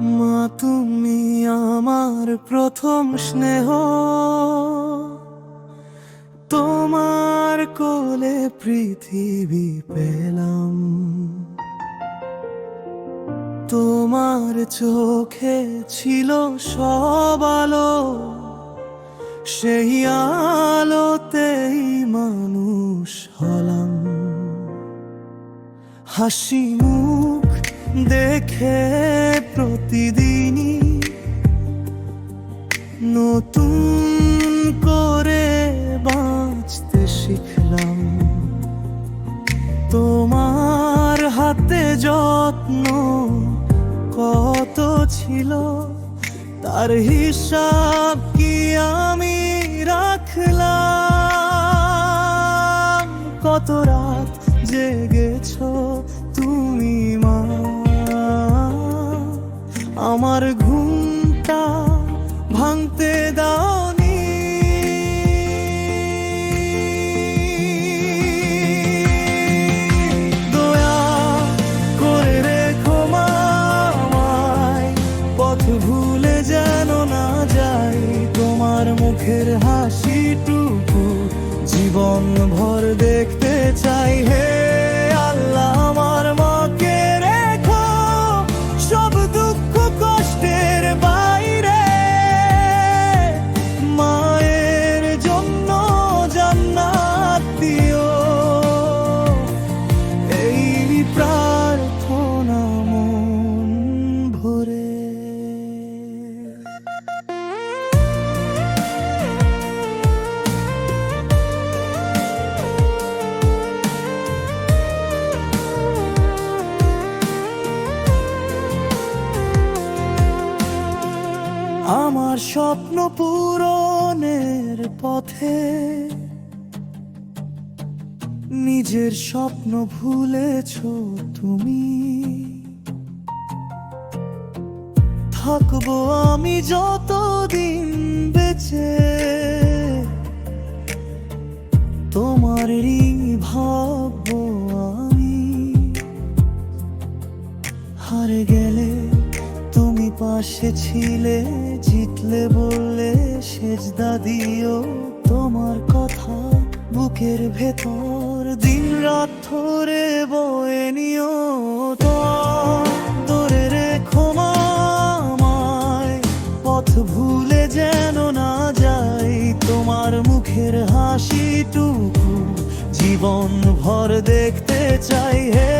মা, তুমি আমার প্রথম স্নেহ। তোমার কোলে পৃথিবী পেলাম। তোমার চোখে ছিল সব আলো। সেই আলোতেই মানুষ হলাম। হাসি মুখ দেখে প্রতিদিনই নতুন করে বাঁচতে শিখলাম। তোমার হাতে যত্ন কত ছিল, তার হিসাব কি আমি রাখলাম? কত রাত জেগেছ তুমি আমার ঘুমটা ভাঙতে দাওনি। দয়া করে রেখো মা আমায়, পথ ভুলে যেন না যাই, তোমার মুখের হাসিটুকু জীবন ভর দেখতে চাই। হে আমার স্বপ্ন পূরণের পথে। নিজের স্বপ্ন ভুলেছ তুমি। থাকব আমি যতদিন বেঁচে তোমার ঋণ পাশে ছিলে, জিতলে বললে সেজদা দিও তোমার কথা বুকের ভেতর দিন রাত ধরে বয়ে নিও ধরে রেখো মা আমায়, পথ ভুলে যেন না যাই, তোমার মুখের হাসিটুকু জীবন ভর দেখতে চাই। হে